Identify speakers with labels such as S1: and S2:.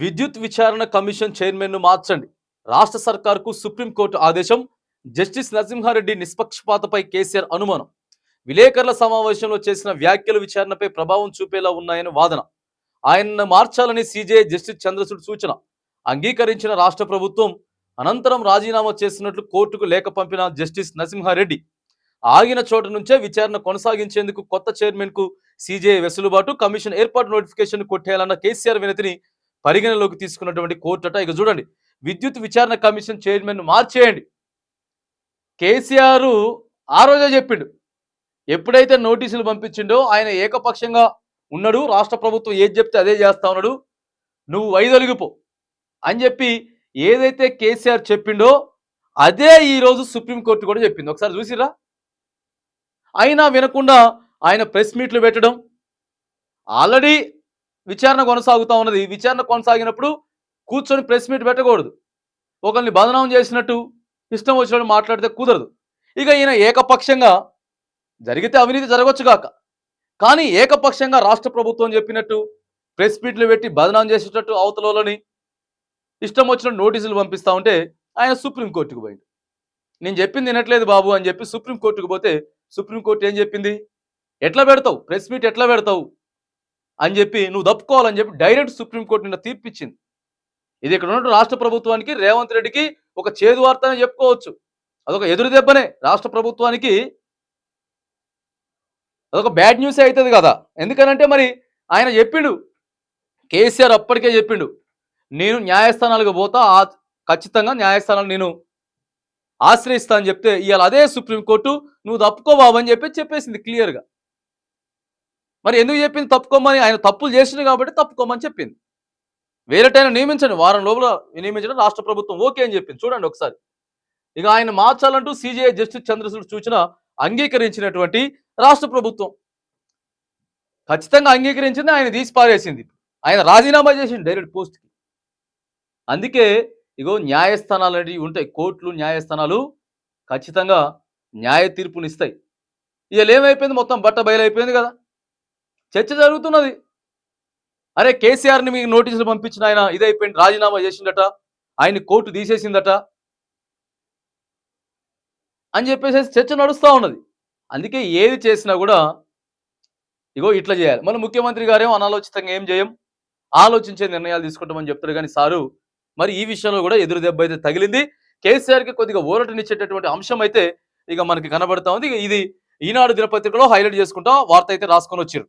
S1: విద్యుత్ విచారణ కమిషన్ చైర్మన్ను మార్చండి. రాష్ట్ర సర్కార్కు సుప్రీంకోర్టు ఆదేశం జస్టిస్ నరసింహారెడ్డి నిష్పక్షపాతపై కేసీఆర్ అనుమానం. విలేకరుల సమావేశంలో చేసిన వ్యాఖ్యల విచారణపై ప్రభావం చూపేలా ఉన్నాయని వాదన. ఆయనను మార్చాలని సీజే జస్టిస్ చంద్రచూడ్ సూచన. అంగీకరించిన రాష్ట్ర ప్రభుత్వం అనంతరం రాజీనామా చేసినట్లు కోర్టుకు లేఖ పంపిన జస్టిస్ నరసింహారెడ్డి. ఆగిన చోట నుంచే విచారణ కొనసాగించేందుకు కొత్త చైర్మన్కు సీజే వెసులుబాటు కమిషన్ ఏర్పాటు నోటిఫికేషన్ కొట్టేయాలన్న కేసీఆర్ వినతిని పరిగణలోకి తీసుకున్నటువంటి కోర్టట ఇక చూడండి విద్యుత్ విచారణ కమిషన్ చైర్మన్ మార్చేయండి. కేసీఆర్ ఆ రోజే చెప్పిండు. ఎప్పుడైతే నోటీసులు పంపించిండో ఆయన ఏకపక్షంగా ఉన్నాడు. రాష్ట్ర ప్రభుత్వం ఏది చెప్తే అదే చేస్తా ఉన్నాడు. నువ్వు వైదొలిగిపో అని చెప్పి ఏదైతే కేసీఆర్ చెప్పిండో అదే ఈరోజు సుప్రీంకోర్టు కూడా చెప్పింది. ఒకసారి చూసిరా అయినా వినకుండా ఆయన ప్రెస్ మీట్లు పెట్టడం. ఆల్రెడీ విచారణ కొనసాగుతూ ఉన్నది. విచారణ కొనసాగినప్పుడు కూర్చొని ప్రెస్ మీట్ పెట్టకూడదు. ఒకరిని బదనాం చేసినట్టు ఇష్టం వచ్చినట్టు మాట్లాడితే కుదరదు. ఇక ఈయన ఏకపక్షంగా జరిగితే అవినీతి జరగవచ్చు కాక కానీ ఏకపక్షంగా రాష్ట్ర ప్రభుత్వం చెప్పినట్టు ప్రెస్ మీట్లు పెట్టి బదనాం చేసేటట్టు అవతలని ఇష్టం వచ్చినట్టు నోటీసులు పంపిస్తా ఉంటే ఆయన సుప్రీంకోర్టుకు పోయింది నేను చెప్పింది వినట్లేదు బాబు అని చెప్పి సుప్రీంకోర్టుకు పోతే సుప్రీంకోర్టు ఏం చెప్పింది? ఎట్లా పెడతావు? ప్రెస్ మీట్ ఎట్లా పెడతావు? అని చెప్పి నువ్వు తప్పుకోవాలని చెప్పి డైరెక్ట్ సుప్రీంకోర్టు నిన్న తీర్పిచ్చింది. ఇది ఇక్కడ ఉన్న రాష్ట్ర ప్రభుత్వానికి రేవంత్ రెడ్డికి ఒక చేదు వార్త అని చెప్పుకోవచ్చు. అదొక ఎదురు దెబ్బనే రాష్ట్ర ప్రభుత్వానికి. అదొక బ్యాడ్ న్యూస్ అవుతుంది కదా. ఎందుకనంటే మరి ఆయన చెప్పిండు. కేసీఆర్ అప్పటికే చెప్పిండు. నేను న్యాయస్థానాలకు పోతా ఆ ఖచ్చితంగా న్యాయస్థానాలు నేను ఆశ్రయిస్తా అని చెప్తే ఇవాళ అదే సుప్రీంకోర్టు నువ్వు తప్పుకోబాబు అని చెప్పి చెప్పేసింది క్లియర్గా. మరి ఎందుకు చెప్పింది? తప్పుకోమని ఆయన తప్పులు చేసింది కాబట్టి తప్పుకోమని చెప్పింది. వేరేటైనా నియమించండి. వారం లోపల నియమించడం రాష్ట్ర ప్రభుత్వం ఓకే అని చెప్పింది. చూడండి ఒకసారి. ఇక ఆయన మార్చాలంటూ సిజిఐ జస్టిస్ చంద్రచూడ్ సూచన అంగీకరించినటువంటి రాష్ట్ర ప్రభుత్వం. ఖచ్చితంగా అంగీకరించింది ఆయన తీసి పారేసింది. ఆయన రాజీనామా చేసింది డైరెక్ట్ పోస్ట్కి. అందుకే ఇగో న్యాయస్థానాలు అనేవి ఉంటాయి. కోర్టులు న్యాయస్థానాలు ఖచ్చితంగా న్యాయ తీర్పునిస్తాయి ఇవాళ ఏమైపోయింది? మొత్తం బట్ట బయలైపోయింది కదా. చర్చ జరుగుతున్నది. అరే కేసీఆర్ని మీకు నోటీసులు పంపించిన ఆయన ఇదైపోయింది రాజీనామా చేసిందట ఆయన కోర్టు తీసేసిందట అని చెప్పేసి చర్చ నడుస్తూ ఉన్నది. అందుకే ఏది చేసినా కూడా ఇగో ఇట్లా చేయాలి. మన ముఖ్యమంత్రి గారేమో అనాలోచితంగా ఏం చేయం? ఆలోచించే నిర్ణయాలు తీసుకుంటామని చెప్తారు కానీ సారు మరి ఈ విషయంలో కూడా ఎదురు దెబ్బ అయితే తగిలింది. కేసీఆర్కి కొద్దిగా ఊరటనిచ్చేటటువంటి అంశం అయితే ఇక మనకి కనబడతా ఉంది. ఇది ఈనాడు దినపత్రికలో హైలైట్ చేసుకుంటాం వార్త అయితే రాసుకొని వచ్చారు